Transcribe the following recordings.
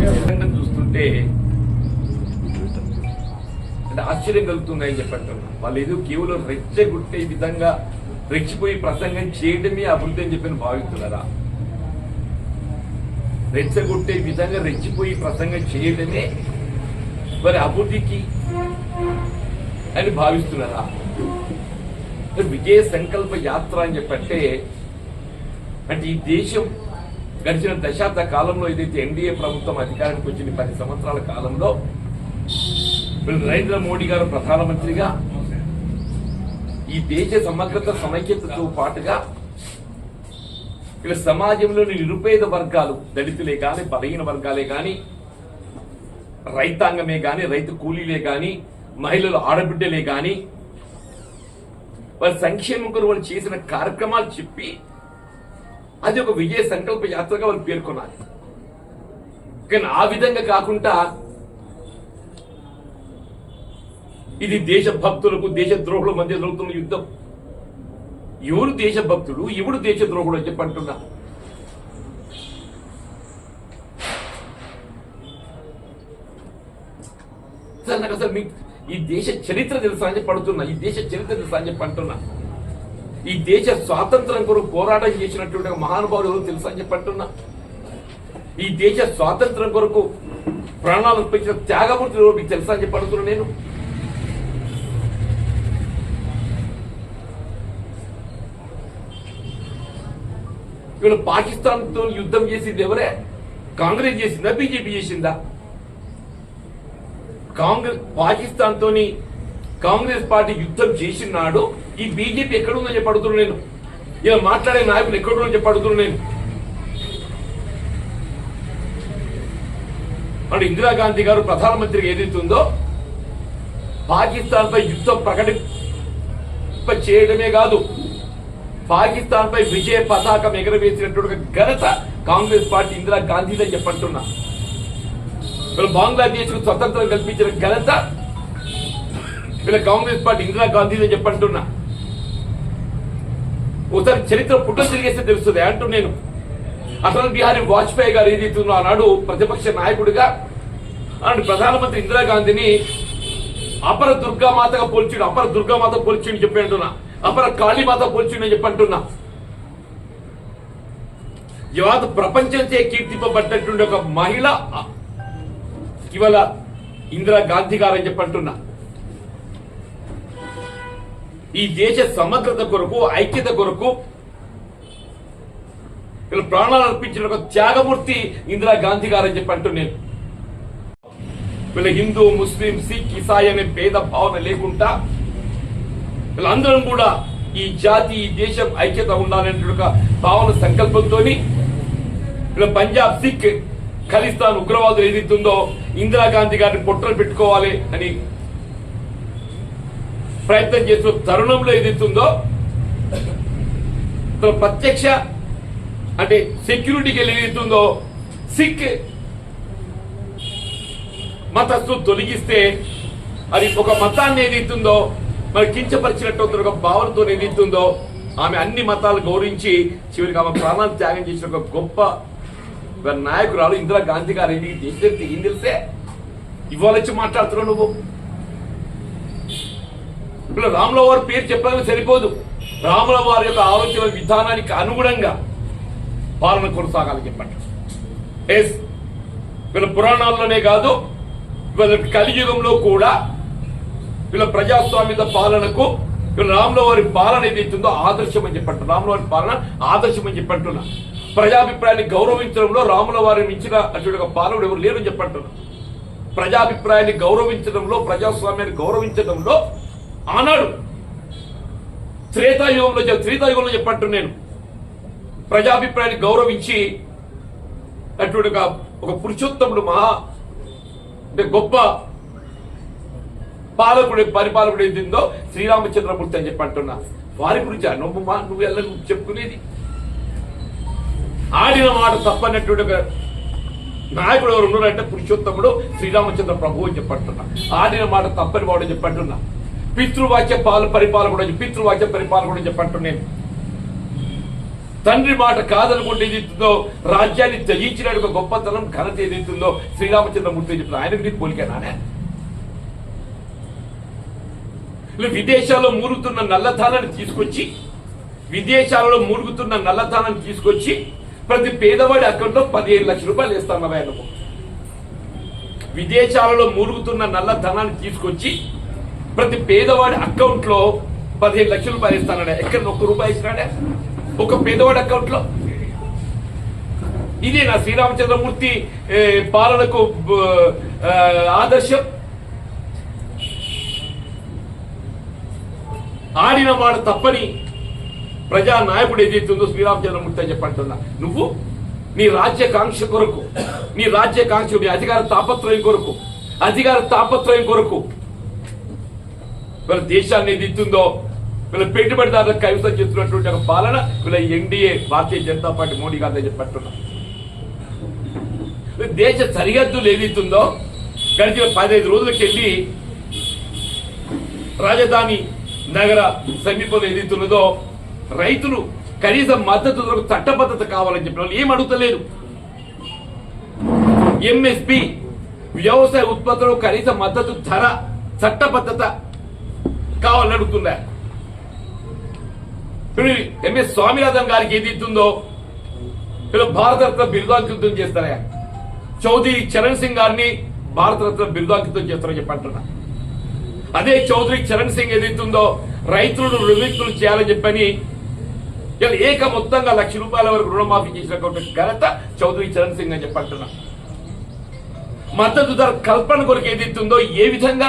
చూస్తుంటే అంటే ఆశ్చర్యం కలుగుతుందని చెప్పంటున్నా వాళ్ళు ఏదో కేవలం రెచ్చగొట్టే విధంగా రెచ్చిపోయి ప్రసంగం చేయడమే అభివృద్ధి అని చెప్పి భావిస్తున్నారా? రెచ్చగొట్టే విధంగా రెచ్చిపోయి ప్రసంగం చేయడమే మరి అభివృద్ధికి అని భావిస్తున్నారా? విజయ సంకల్ప యాత్ర అని చెప్పంటే అంటే ఈ దేశం గడిచిన దశాబ్ద కాలంలో ఏదైతే ఎన్డీఏ ప్రభుత్వం అధికారానికి వచ్చిన పది సంవత్సరాల కాలంలో నరేంద్ర మోడీ గారు ప్రధానమంత్రిగా ఈ దేశ సమగ్రత సమైక్యతతో పాటుగా ఇక్కడ సమాజంలోని నిరుపేద వర్గాలు దళితులే కానీ బలహీన వర్గాలే కానీ రైతాంగమే కానీ రైతు కూలీలే కానీ మహిళలు ఆడబిడ్డలే కానీ వారి సంక్షేమం కొరకు వాళ్ళు చేసిన కార్యక్రమాలు చెప్పి అది ఒక విజయ సంకల్ప యాత్రగా వాళ్ళు పేర్కొనాలి. కానీ ఆ విధంగా కాకుండా ఇది దేశ భక్తులకు దేశ ద్రోహుల మధ్య జరుగుతున్న యుద్ధం. ఎవరు దేశభక్తుడు ఎవడు దేశద్రోహుడు అని చెప్పి సార్ నాకు అసలు మీ ఈ దేశ చరిత్ర తెలుసా అని పడుతున్నా ఈ దేశ చరిత్ర తెలుసా అని చెప్పి అంటున్నా. ఈ దేశ స్వాతంత్రం కొరకు పోరాటం చేసినటువంటి మహానుభావులు ఎవరు తెలుసా అని చెప్పంటున్నా ఈ దేశ స్వాతంత్రం కొరకు ప్రాణాలు అర్పించిన త్యాగమూర్తులు ఎవరు మీకు తెలుసా అని చెప్పడుతున్నా నేను. ఇవాళ పాకిస్తాన్తో యుద్ధం చేసింది ఎవరే? కాంగ్రెస్ చేసిందా బీజేపీ చేసిందా? కాంగ్రెస్ పాకిస్తాన్తోని కాంగ్రెస్ పార్టీ యుద్ధం చేసినాడు ఈ బీజేపీ ఎక్కడుందని చెప్పి అడుగుతున్నా నేను. ఇలా మాట్లాడే నాయకులు ఎక్కడుందో చెప్పి అడుగుతున్నా నేను. అంటే ఇందిరాగాంధీ గారు ప్రధానమంత్రిగా ఏదైతే ఉందో పాకిస్తాన్ పై యుద్ధం ప్రకటింప చేయడమే కాదు పాకిస్తాన్ పై విజయ పతాకం ఎగరవేసినటువంటి ఘనత కాంగ్రెస్ పార్టీ ఇందిరా గాంధీదని చెప్పంటున్నా బంగ్లాదేశ్కు స్వతంత్రం కల్పించిన ఘనత వీళ్ళ కాంగ్రెస్ పార్టీ ఇందిరా గాంధీదని చెప్పంటున్నా. ఒకసారి చరిత్ర పుట్ట తిరిగేస్తే తెలుస్తుంది అంటూ నేను. అటల్ బిహారీ వాజ్పేయి గారు ఏదైతుందో ఆనాడు ప్రతిపక్ష నాయకుడిగా అండ్ ప్రధానమంత్రి ఇందిరాగాంధీని అపర దుర్గామాతగా పోల్చిండు అపర దుర్గామాత పోల్చిండు చెప్పి అంటున్నా. అపర కాళీమాత పోల్చిండు అని చెప్పి అంటున్నా. ఇవాళ ప్రపంచంచే కీర్తింపబడ్డటువంటి ఒక మహిళ ఇవాళ ఇందిరా గాంధీ గారు అని చెప్పి అంటున్నా. ఈ దేశ సమగ్రత కొరకు ఐక్యత కొరకు వీళ్ళు ప్రాణాలు అర్పించిన ఒక త్యాగమూర్తి ఇందిరా గాంధీ గారు అని చెప్పి అంటూ నేను. వీళ్ళ హిందూ ముస్లిం సిక్ ఇసాయి అనే భేద భావన లేకుండా వీళ్ళందరం కూడా ఈ జాతి ఈ దేశం ఐక్యత ఉండాలనే ఒక భావన సంకల్పంతో వీళ్ళ పంజాబ్ సిక్ ఖలిస్తాన్ ఉగ్రవాదులు ఏదైతుందో ఇందిరాగాంధీ గారిని పొట్టలు పెట్టుకోవాలి అని ప్రయత్నం చేస్తున్న తరుణంలో ఏదైతుందో తన ప్రత్యక్ష అంటే సెక్యూరిటీకి వెళ్ళి ఏదైతుందో సిక్ మతస్థు తొలగిస్తే అది ఒక మతాన్ని ఏదైతుందో మరి కించపరిచినట్టు ఒక భావనతో ఏదైతుందో ఆమె అన్ని మతాలు గౌరవించి చివరికి ఆమె ప్రాణాలు త్యాగం చేసిన ఒక గొప్ప నాయకురాలు ఇందిరా గాంధీ గారు ఇంటికి దేశం తెలిసే ఇవాళ వచ్చి మాట్లాడుతున్నావు నువ్వు? ఇప్పుడు రాముల వారి పేరు చెప్పగానే సరిపోదు. రాముల వారి యొక్క ఆలోచన విధానానికి అనుగుణంగా పాలన కొనసాగాలని చెప్పండి. ఎస్. వీళ్ళ పురాణాల్లోనే కాదు వీళ్ళ కలియుగంలో కూడా వీళ్ళ ప్రజాస్వామ్యత పాలనకు వీళ్ళ రాముల వారి పాలన ఏదైతుందో ఆదర్శం అని చెప్పండి. రాముల వారి పాలన ఆదర్శం అని చెప్పంటున్నా. ప్రజాభిప్రాయాన్ని గౌరవించడంలో రాముల వారిని మించిన అటువంటి ఒక పాలకుడు ఎవరు లేరు అని చెప్పంటున్నా. ప్రజాభిప్రాయాన్ని గౌరవించడంలో ప్రజాస్వామ్యాన్ని గౌరవించడంలో ఆనాడు త్రేతాయుగంలో త్రేతాయుగంలో చెప్పంటు నేను ప్రజాభిప్రాయాన్ని గౌరవించి అటువంటి ఒక ఒక పురుషోత్తముడు మహా అంటే గొప్ప పాలకుడు పరిపాలకుడు ఏదిందో శ్రీరామచంద్రమూర్తి అని చెప్పి అంటున్నా. వారి గురించి నువ్వు మా నువ్వు ఎలా నువ్వు చెప్పుకునేది? ఆడిన మాట తప్పనటువంటి ఒక నాయకుడు ఎవరు ఉన్నారంటే పురుషోత్తముడు శ్రీరామచంద్ర ప్రభు అని చెప్పంటున్నా ఆడిన మాట తప్పని వాడు చెప్పంటున్నా పితృవాక్య పాల పరిపాలకుడు అని పితృవాక్య పరిపాలకుడు అని నేను తండ్రి మాట కాదనుకుంటే ఏదైతుందో రాజ్యాన్ని త్యజించిన ఒక గొప్పతనం ఘనత ఏదైతుందో శ్రీరామచంద్రమూర్తి చెప్పిన ఆయనకు నీకు పోలికేనానే ఇలా విదేశాల్లో మూరుగుతున్న నల్లధానాన్ని తీసుకొచ్చి విదేశాలలో మూరుగుతున్న నల్లధానాన్ని తీసుకొచ్చి ప్రతి పేదవాడి అకౌంట్లో పదిహేను లక్షల రూపాయలు ఇస్తాను ఆయనకు విదేశాలలో మూరుగుతున్న నల్ల ధనాన్ని తీసుకొచ్చి ప్రతి పేదవాడి అకౌంట్లో పదిహేను లక్షలు రూపాయలు ఇస్తానడా ఎక్కడ ఒక్క రూపాయి ఇచ్చినాడే ఒక పేదవాడి అకౌంట్లో. ఇది ఇదే నా శ్రీరామచంద్రమూర్తి పాలనకు ఆ, ఆదర్శం. ఆడిన వాడు తప్పని ప్రజా నాయకుడు ఏదైతుందో శ్రీరామచంద్రమూర్తి అని చెప్పంటున్నా నువ్వు నీ రాజ్యకాంక్ష కొరకు నీ రాజ్యకాంక్ష నీ అధికార తాపత్రయం కొరకు అధికార తాపత్రయం కొరకు వీళ్ళ దేశాన్ని ఏదైతుందో వీళ్ళ పెట్టుబడిదారులకు కైవసం చేస్తున్నటువంటి ఒక పాలన వీళ్ళ ఎన్డీఏ భారతీయ జనతా పార్టీ మోడీ గారు చెప్పట్టున్నా దేశ సరిహద్దులు ఏదైతుందో గడిచిన పదహైదు రోజులకు వెళ్ళి రాజధాని నగర సమీపంలో ఏదైతున్నదో రైతులు కనీసం మద్దతు ధరకు చట్టబద్ధత కావాలని చెప్పిన వాళ్ళు ఏం అడుగుతలేరు. ఎంఎస్పి వ్యవసాయ ఉత్పత్తులకు కనీస మద్దతు ధర చట్టబద్ధత కావాలని అడుగుతున్నా ఎంఎస్ స్వామినాథన్ గారికి ఏది ఇస్తుందో వీళ్ళు భారతరత్న బిరుదాంకితం చేస్తారా చౌదరి చరణ్ సింగ్ గారిని భారతరత్న బిరుదాంకితం చేస్తారని చెప్పంటున్నా అదే చౌదరి చరణ్ సింగ్ ఏదైతుందో రైతులను రుణితులు చేయాలని చెప్పని ఏక మొత్తంగా లక్ష రూపాయల వరకు రుణమాఫీ చేసినటువంటి ఘనత చౌదరి చరణ్ సింగ్ అని చెప్పంటున్నా మద్దతు ధర కల్పన కొరకు ఏదైతుందో ఏ విధంగా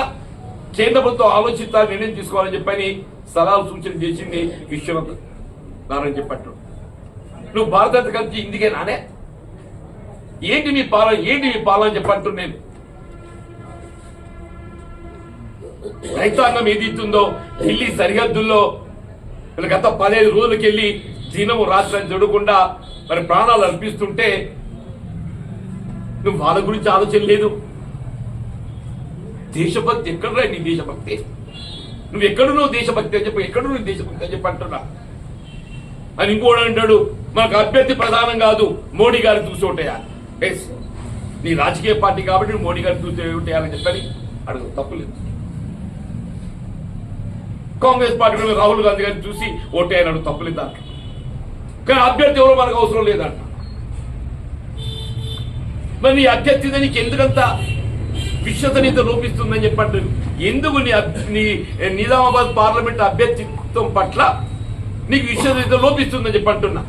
కేంద్ర ప్రభుత్వం ఆలోచిస్తారని నిర్ణయం తీసుకోవాలని చెప్పని సలహాలు సూచన చేసింది విశ్వనాథ్ నారాయణ చెప్పట్టు నువ్వు భారత కలిసి ఇందుకే నానే? ఏంటి మీ పాలన? ఏంటి మీ పాలన చెప్పంటు చెప్పట్టు నేను. రైతాంగం ఏది ఇస్తుందో ఢిల్లీ సరిహద్దుల్లో గత పదహైదు రోజులకెళ్ళి దినము రాష్ట్రాన్ని చూడకుండా మరి ప్రాణాలు అర్పిస్తుంటే నువ్వు వాళ్ళ గురించి ఆలోచన లేదు. దేశభక్తి ఎక్కడ నీ దేశభక్తి? నువ్వు ఎక్కడ నువ్వు దేశభక్తి అని చెప్పి ఎక్కడ నువ్వు దేశభక్తి అని చెప్పి అంటున్నా. అని ఇంకోడు అంటాడు మనకు అభ్యర్థి ప్రధానం కాదు మోడీ గారిని చూసోటేయాలి ఎస్. నీ రాజకీయ పార్టీ కాబట్టి నువ్వు మోడీ గారిని చూసేయాలని చెప్పని అడుగు తప్పులేదు కాంగ్రెస్ పార్టీ రాహుల్ గాంధీ గారిని చూసి ఓటేయనడు తప్పులేదు దాంట్లో కానీ అభ్యర్థి ఎవరో మనకు అవసరం లేదంట. మరి నీ అభ్యర్థి నీకు ఎందుకంత విశ్వసనీయత లోపిస్తుందని చెప్పండి ఎందుకు నీ నీ నిజామాబాద్ పార్లమెంట్ అభ్యర్థిత్వం పట్ల నీకు విశ్వసనీయత లోపిస్తుందని చెప్పంటున్నా?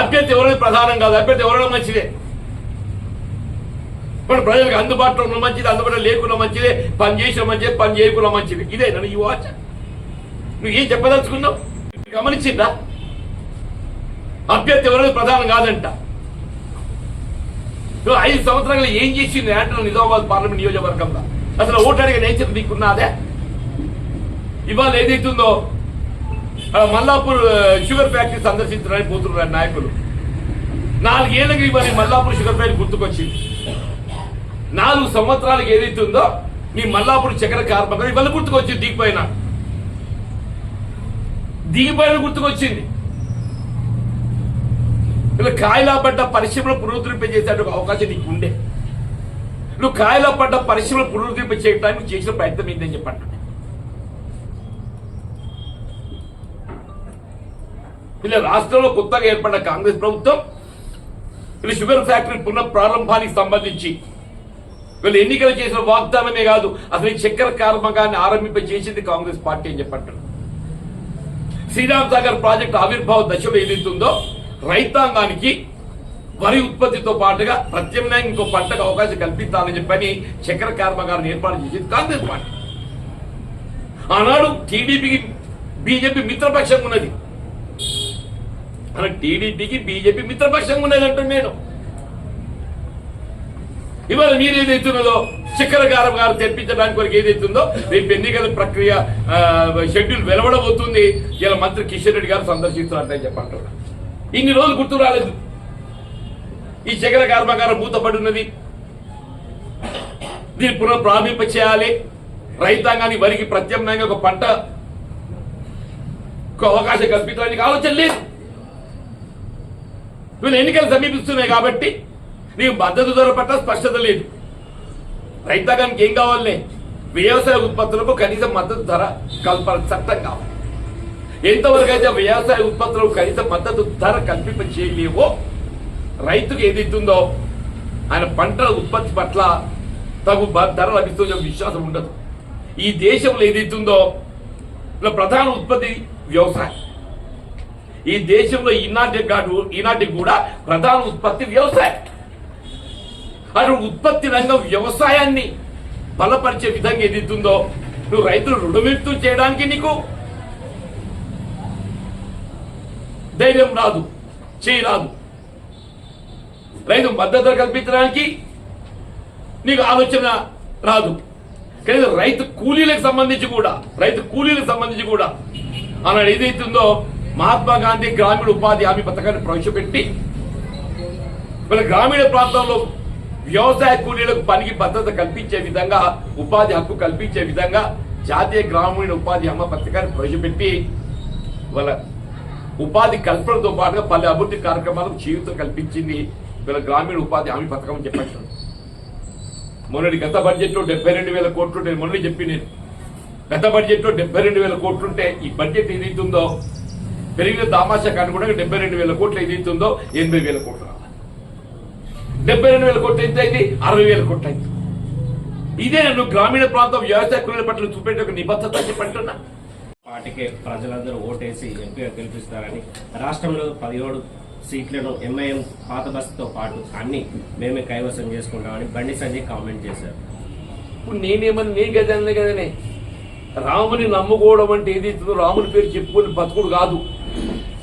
అభ్యర్థి ఎవరైనా ప్రధానం కాదు అభ్యర్థి ఎవరైనా మంచిదే. మన ప్రజలకు అందుబాటులో ఉన్న మంచిది అందుబాటులో లేకున్నా మంచిదే పని చేసిన మంచిదే పని చేయకున్నా మంచిది. ఇదే నన్ను ఈ వాచ. నువ్వు ఏం చెప్పదలుచుకున్నావు? గమనించిందా అభ్యర్థి ఎవరైనా ప్రధానం కాదంట. ఐదు సంవత్సరాలు ఏం చేసింది అంటున్నావు నిజామాబాద్ పార్లమెంట్ నియోజకవర్గంలో? అసలు ఓటాడిగా అడిగే నేచర్ నీకున్నదే ఇవాళ ఏదైతుందో మల్లాపూర్ షుగర్ ఫ్యాక్టరీ సందర్శించడానికి పోతున్నారు నాయకులు. నాలుగేళ్ళకి ఇవాళ మల్లాపూర్ షుగర్ ఫ్యాక్టరీ గుర్తుకొచ్చింది. నాలుగు సంవత్సరాలకు ఏదైతుందో మీ మల్లాపూర్ చక్కెర కార్మికులు ఇవాళ గుర్తుకొచ్చింది దిగిపోయిన. దిగిపోయిన గుర్తుకొచ్చింది. ఇలా కాయలా పడ్డ పరిశ్రమలు పునరుద్ధరింపజేసేందుకు అవకాశం నీకు ఉండే నువ్వు కాయలా పడ్డ పరిశ్రమలు పునరుద్ధరింప చేయడానికి చేసిన ప్రయత్నం ఏంటని చెప్పండి. ఇలా రాష్ట్రంలో కొత్తగా ఏర్పడ్డ కాంగ్రెస్ ప్రభుత్వం వీళ్ళు షుగర్ ఫ్యాక్టరీ పునఃప్రారంభానికి సంబంధించి వీళ్ళు ఎన్నికలు చేసిన వాగ్దానమే కాదు అసలు ఈ చక్కెర కర్మకాన్ని ఆరంభింప చేసింది కాంగ్రెస్ పార్టీ అని చెప్పంటారు శ్రీరామ్ సాగర్ ప్రాజెక్టు ఆవిర్భావ దశలో ఏదైతుందో రైతాంగానికి వరి ఉత్పత్తితో పాటుగా ప్రత్యామ్నాయం ఇంకో పంటకు అవకాశం కల్పిస్తానని చెప్పని చక్కెర కర్మకారుని ఏర్పాటు చేసింది కాంగ్రెస్ పార్టీ. ఆనాడు టీడీపీకి బీజేపీ మిత్రపక్షంగా ఉన్నది. అలా టీడీపీకి బీజేపీ మిత్రపక్షంగా ఉన్నది అంటున్నాను నేను. ఇవాళ మీరు ఏదైతున్నదో చక్కెర గారం గారు తెప్పించడానికి వరకు ఏదైతుందో రేపు ఎన్నికల ప్రక్రియ షెడ్యూల్ వెలువడబోతుంది. ఇలా మంత్రి కిషన్ రెడ్డి గారు సందర్శిస్తున్నారని చెప్పంటున్నారు ఇన్ని రోజులు గుర్తు రాలేదు. ఈ చక్కెర కర్మాగారం మూతపడి ఉన్నది. దీన్ని పునః చేయాలి. రైతాంగాన్ని వరికి ప్రత్యామ్నాయంగా ఒక పంట ఒక అవకాశం కల్పించడానికి ఆలోచన లేదు. వీళ్ళు ఎన్నికలు సమీపిస్తున్నాయి కాబట్టి నీకు మద్దతు ధర పట్ల స్పష్టత లేదు. రైతాంగానికి ఏం కావాలి వ్యవసాయ ఉత్పత్తులకు కనీసం మద్దతు ధర కల్పన చట్టం కావాలి. ఎంతవరకు అయితే వ్యవసాయ ఉత్పత్తులకు కనీస మద్దతు ధర కల్పింప చేయలేవో రైతుకు ఏదైతుందో ఆయన పంటల ఉత్పత్తి పట్ల తగు ధర లభిస్తుందో విశ్వాసం ఉండదు. ఈ దేశంలో ఏదైతుందో ప్రధాన ఉత్పత్తి వ్యవసాయం. ఈ దేశంలో ఈనాటి కాదు ఈనాటికి కూడా ప్రధాన ఉత్పత్తి వ్యవసాయం. అటు ఉత్పత్తి రంగం వ్యవసాయాన్ని బలపరిచే విధంగా ఏదైతుందో నువ్వు రైతులు రుణవిముక్తు చేయడానికి నీకు ధైర్యం రాదు చేయరాదు రైతు మద్దతు కల్పించడానికి నీకు ఆలోచన రాదు. కానీ రైతు కూలీలకు సంబంధించి కూడా రైతు కూలీలకు సంబంధించి కూడా. అన్నాడు ఏదైతుందో మహాత్మా గాంధీ గ్రామీణ ఉపాధి హామీ పథకాన్ని ప్రవేశపెట్టి మన గ్రామీణ ప్రాంతంలో వ్యవసాయ కూలీలకు పనికి భద్రత కల్పించే విధంగా ఉపాధి హక్కు కల్పించే విధంగా జాతీయ గ్రామీణ ఉపాధి హామీ పథకాన్ని ప్రవేశపెట్టి వాళ్ళ ఉపాధి కల్పనతో పాటుగా పలు అభివృద్ధి కార్యక్రమాలకు జీవితం కల్పించింది వీళ్ళ గ్రామీణ ఉపాధి హామీ పథకం అని చెప్పచ్చు మొన్నటి గత బడ్జెట్లో డెబ్బై రెండు వేల కోట్లు నేను మొన్న చెప్పి నేను. గత బడ్జెట్లో డెబ్బై రెండు వేల కోట్లుంటే ఈ బడ్జెట్ ఏదైతుందో పెరిగిన దామాషాకు అనుగుణంగా డెబ్బై రెండు వేల కోట్లు ఏదైతుందో ఎనభై వేల కోట్లు డెబ్బై రెండు వేల కోట్లు ఎంత అయింది అరవై వేల కోట్లు అయింది. ఇదే నన్ను గ్రామీణ ప్రాంతం వ్యవసాయ కూలీల పట్ల చూపెట్టే ఒక నిబద్ధత చెప్పంటున్నా పార్టీకే ప్రజలందరూ ఓటేసి ఎంపీగా గెలిపిస్తారని రాష్ట్రంలో పదిహేడు సీట్లను ఎంఐఎం పాత బస్సుతో పాటు అన్ని మేమే కైవసం చేసుకుంటామని బండి సంజయ్ కామెంట్ చేశారు. ఇప్పుడు నేనేమని నీ గదనలే కదనే? రాముని నమ్ముకోవడం అంటే ఏదైతుందో రాముని పేరు చెప్పుకొని బతుకుడు కాదు.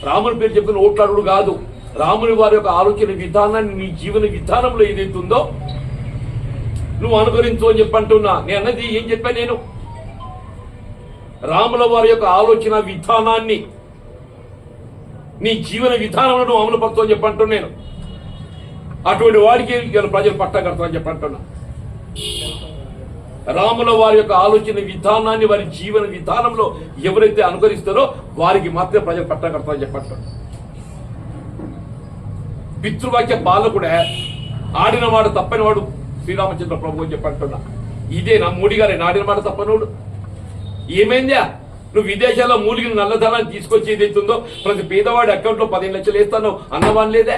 రాముని పేరు చెప్పుకుని ఓట్లాడు కాదు. రాముని వారి యొక్క ఆలోచన విధానాన్ని నీ జీవన విధానంలో ఏదైతుందో నువ్వు అనుకరించు అని చెప్పంటున్నా నేను అన్నది ఏం చెప్పాను నేను? రాముల వారి యొక్క ఆలోచన విధానాన్ని నీ జీవన విధానంలో నువ్వు అమలు పడుతూ అని చెప్పంటున్నా నేను. అటువంటి వాడికి ఇవాళ ప్రజలు పట్టగడతారని చెప్పంటున్నా. రాముల వారి యొక్క ఆలోచన విధానాన్ని వారి జీవన విధానంలో ఎవరైతే అనుకరిస్తారో వారికి మాత్రమే ప్రజలు పట్టగడతారని చెప్పంటున్నా. పితృవాక్య పాలకుడే ఆడినవాడు తప్పనివాడు తప్పని వాడు శ్రీరామచంద్ర ప్రభు అని చెప్పంటున్నా. ఇదే నా మోడీ గారే నాడిన మాట తప్పనోడు. ఏమైందా? నువ్వు విదేశాల్లో మూలిగిన నల్లధనాన్ని తీసుకొచ్చి ఏదైతుందో ప్రతి పేదవాడి అకౌంట్లో పదిహేను లక్షలు వేస్తాను అన్నవాన్ లేదే?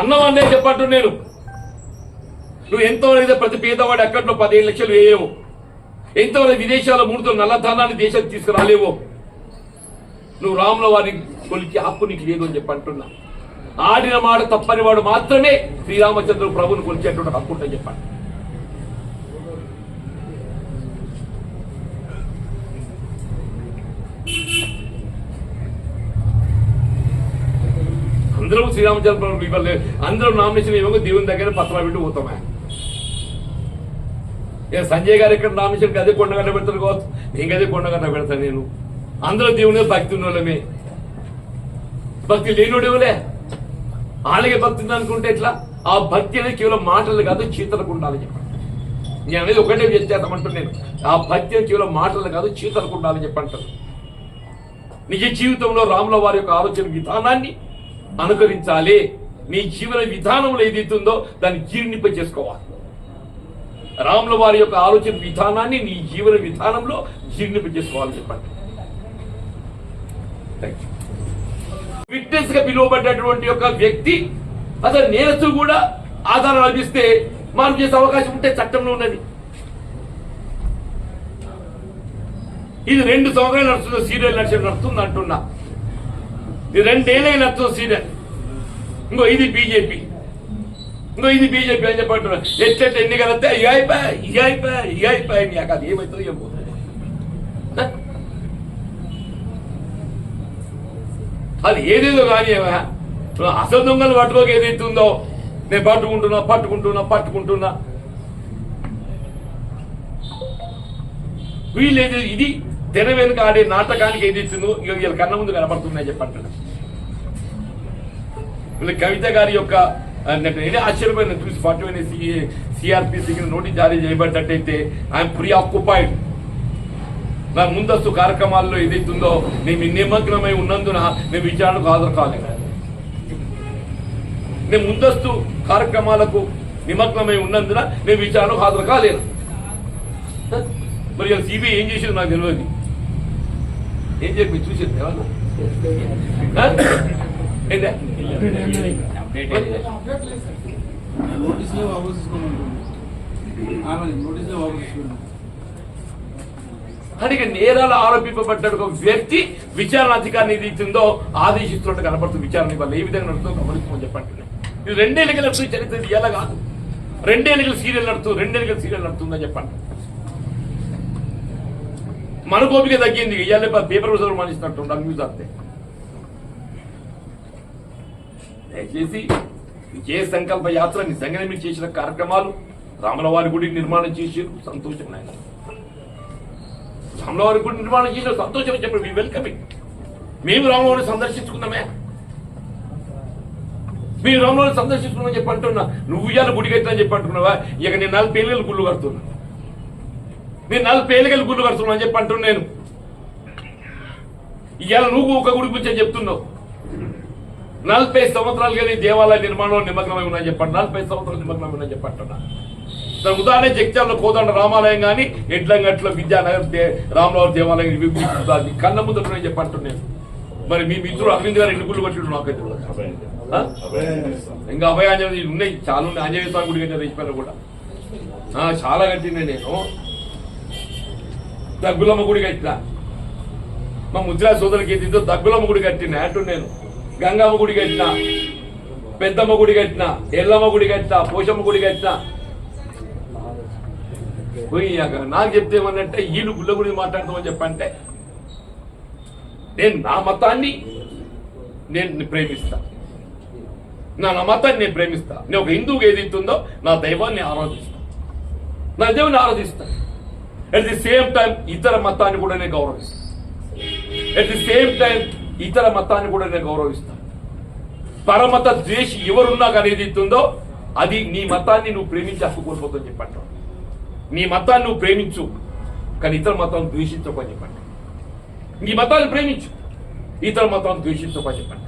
అన్నవాన్ లేదు చెప్పట్టు నేను. నువ్వు ఎంతవరకు ప్రతి పేదవాడి అకౌంట్లో పదిహేను లక్షలు వేయవు? ఎంతవరకు విదేశాల మూడుతో నల్లధనాన్ని దేశానికి తీసుకురాలేవు? నువ్వు రాముల వారి కొలికి హక్కు నీకు లేదు అని చెప్పి అంటున్నా ఆడిన మాట తప్పని వాడు మాత్రమే శ్రీరామచంద్ర ప్రభుని కొలిచేటువంటి హక్కు ఉంటుందని చెప్పండి అందరం శ్రీరామచంద్ర ఇవ్వలే అందరం నామినేషన్ ఇవ్వక దేవుని దగ్గర పత్రాలు పెట్టి పోతామే. ఏ సంజయ్ గారు ఇక్కడ నామినేషన్ అదే కొండగట్ట పెడతారు కావచ్చు. నేను అదే కొండగట్ట పెడతాను నేను. అందరూ దేవుని భక్తి ఉన్నోళ్ళమే. భక్తి లేనుడేవులే ఇవ్వలే భక్తి ఉంది అనుకుంటే ఎట్లా? ఆ భక్తి అనేది కేవలం మాటలు కాదు చీతలకు ఉండాలి చెప్పండి. నేను అనేది ఒకటే వ్యత్యాసం నేను. ఆ భక్తి అనేది కేవలం మాటలు కాదు చీతలకు ఉండాలి చెప్పంటారు. నిజ జీవితంలో రాముల వారి యొక్క ఆలోచన విధానాన్ని అనుకరించాలి. నీ జీవన విధానంలో ఏదైతుందో దాన్ని జీర్ణింప చేసుకోవాలి. రాముల వారి యొక్క ఆలోచన విధానాన్ని నీ జీవన విధానంలో జీర్ణింప చేసుకోవాలని చెప్పండి. విట్నెస్గా పిలువబడ్డటువంటి యొక్క వ్యక్తి అసలు నేరస్తు కూడా ఆధారం లభిస్తే మనం చేసే అవకాశం ఉంటే చట్టంలో ఉన్నది. ఇది రెండు సంవత్సరాలు నడుస్తుంది సీరియల్ నడిచి నడుస్తుంది అంటున్నా. ఇది రెండేళ్ళే నడుస్తుంది సీరియల్ ఇంకో ఇది బీజేపీ. ఇంకో ఇది బీజేపీ అని చెప్పంటున్నా ఎట్లెట్ ఎన్నికలు వస్తే ఇక అయిపోయా ఇక అయిపోయా ఇక అయిపోయా. నీకు అది ఏమవుతుందో ఏమో అది ఏదేదో కానీ అసలు దొంగలు పట్టుకోక ఏదైతే ఉందో నేను పట్టుకుంటున్నా పట్టుకుంటున్నా పట్టుకుంటున్నా. వీళ్ళు ఇది? తెర వెనుక ఆడే నాటకానికి ఏదైతుందో ఇక వీళ్ళ కన్న ముందు కనబడుతున్నాయి చెప్పంటున్నా వీళ్ళ కవిత గారి యొక్క ఆ, నేనే ఆశ్చర్యపోయిన. చూసి ఫార్టీ వన్ సిఆర్పిసికి నోటీస్ జారీ చేయబడ్డట్టయితే ఐఎమ్ ప్రీ ఆక్యుపైడ్ నా ముందస్తు కార్యక్రమాల్లో ఏదైతుందో నేను నిమగ్నమై ఉన్నందున నేను విచారణకు హాజరు కాలేదు. నేను ముందస్తు కార్యక్రమాలకు నిమగ్నమై ఉన్నందున నేను విచారణకు హాజరు కాలేను మరి సిబిఐ ఏం చేసింది నాకు తెలియదు. ఏం చెప్పి చూసింది ఏమన్నా నోటీసులో వాపస్ తీసుకోమంటుంది నోటీసులో వాపస్ తీసుకున్నాం కనుక నేరాలు ఆరోపింపబడ్డ ఒక వ్యక్తి విచారణ అధికారిని ఏది ఇచ్చిందో ఆదేశిస్తున్నట్టు కనపడుతుంది విచారణ వాళ్ళు ఏ విధంగా నడుతుందో గమనించమని చెప్పండి ఇది రెండేళ్ళకి నడుస్తుంది చరిత్ర ఎలా కాదు రెండేళ్ళకి సీరియల్ నడుతూ రెండేళ్ళకి సీరియల్ నడుతుందని చెప్పండి మన కోపిక తగ్గింది. ఇవాళ పేపర్ చదువు మనిస్తున్నట్టు న్యూస్ అంతే. దయచేసి విజయ సంకల్ప యాత్ర నిజంగానే మీరు చేసిన కార్యక్రమాలు రాములవారి గుడి నిర్మాణం చేసారు సంతోషం నాయన. రామలవారి గుడి నిర్మాణం చేసిన సంతోషం చెప్పండి మీ వెల్కమ్ మేము రాములవారిని సందర్శించుకున్నామే. మీరు రాములవారిని సందర్శించుకున్నామని చెప్పంటున్నా నువ్వు ఇవాళ గుడి కట్టినా చెప్పి అంటున్నావా? ఇక నేను నాలుగు ఏళ్ళకి గుళ్ళు కడుతున్నా. నేను నలభై ఏళ్ళకి గుళ్ళు కడుతున్నా అని చెప్పి అంటున్నా నేను. ఇవాళ నువ్వు ఒక గుడి గురించి చెప్తున్నావు? నలభై సంవత్సరాలుగా నీ దేవాలయ నిర్మాణంలో నిమగ్నమై ఉన్నాయని చెప్పండి నలభై సంవత్సరాలు నిమగ్నమై ఉన్నాయని చెప్పంటున్నా దాని ఉదాహరణ జగిత్యాలలో కోదండ రామాలయం కానీ ఎడ్లంగట్లో విద్యానగర్ దే- రామరావు దేవాలయం ఇవి విభజిస్తుంది. కన్న ముందు చెప్పంటున్నాను మరి మీ మిత్రుడు అరవింద్ గారు ఎన్ని గుళ్ళు కట్టిండు నాకు ఇంకా అభయ ఇంకా ఉన్నాయి. చాలా ఉన్నాయి. ఆంజనేయ స్వామి గుడి కట్టిన కూడా. చాలా కట్టిండే నేను. దగ్గులమ్మ గుడి కట్టిన. మా ముద్రా సోదరులకి ఏదిందో దగ్గులమ్మ గుడి కట్టిన అంటూ నేను. గంగమ్మ గుడి కట్టిన పెద్దమ్మ గుడి కట్టిన ఎల్లమ్మ గుడి కట్టిన పోషమ్మ గుడి కట్టిన. పోయి నాకు చెప్తే ఏమన్నంటే వీళ్ళు గుళ్ళ గురించి మాట్లాడతామని చెప్పంటే నేను నా మతాన్ని నేను ప్రేమిస్తా. నా నా మతాన్ని నేను ప్రేమిస్తా. నేను ఒక హిందువుకి ఏది నా దైవాన్ని ఆరాధిస్తా. నా దేవుని ఆరాధిస్తా. అట్ ది సేమ్ టైం ఇతర మతాన్ని కూడా నేను గౌరవిస్తాను. అట్ ది సేమ్ టైం ఇతర మతాన్ని కూడా నేను గౌరవిస్తాను. పరమత ద్వేషి ఎవరున్నా కానీ ఏది ఉందో అది నీ మతాన్ని నువ్వు ప్రేమించి హక్కు కోల్పోతుందని చెప్పంటావు. నీ మతాన్ని నువ్వు ప్రేమించు కానీ ఇతర మతాన్ని ద్వేషించకని చెప్పండి నీ మతాన్ని ప్రేమించు ఇతర మతాన్ని ద్వేషించకని చెప్పండి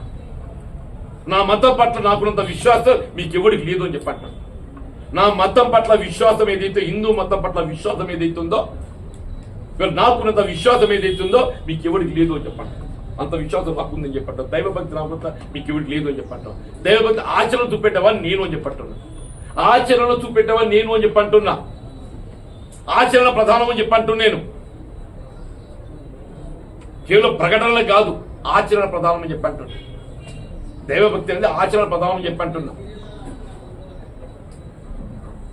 నా మతం పట్ల నాకున్నంత విశ్వాసం మీకు ఎవరికి లేదు అని చెప్పండి నా మతం పట్ల విశ్వాసం ఏదైతే హిందూ మతం పట్ల విశ్వాసం ఏదైతే ఉందో నాకున్నంత విశ్వాసం ఏదైతే ఉందో మీకు ఎవరికి లేదు అని చెప్పండి. అంత విశ్వాసం నాకు ఉందని చెప్పంటాం దైవభక్తి నాకున్నంత మీకు ఎవరికి లేదు అని చెప్పంటాం దైవభక్తి ఆచరణ చూపెట్టేవాడిని నేను అని చెప్పంటున్నా ఆచరణ చూపెట్టవా నేను అని చెప్పంటున్నా ఆచరణ ప్రధానం అని చెప్పంటు నేను. కేవలం ప్రకటనలు కాదు ఆచరణ ప్రధానం అని చెప్పంటున్నా దైవభక్తి అనేది ఆచరణ ప్రధానం అని చెప్పంటున్నా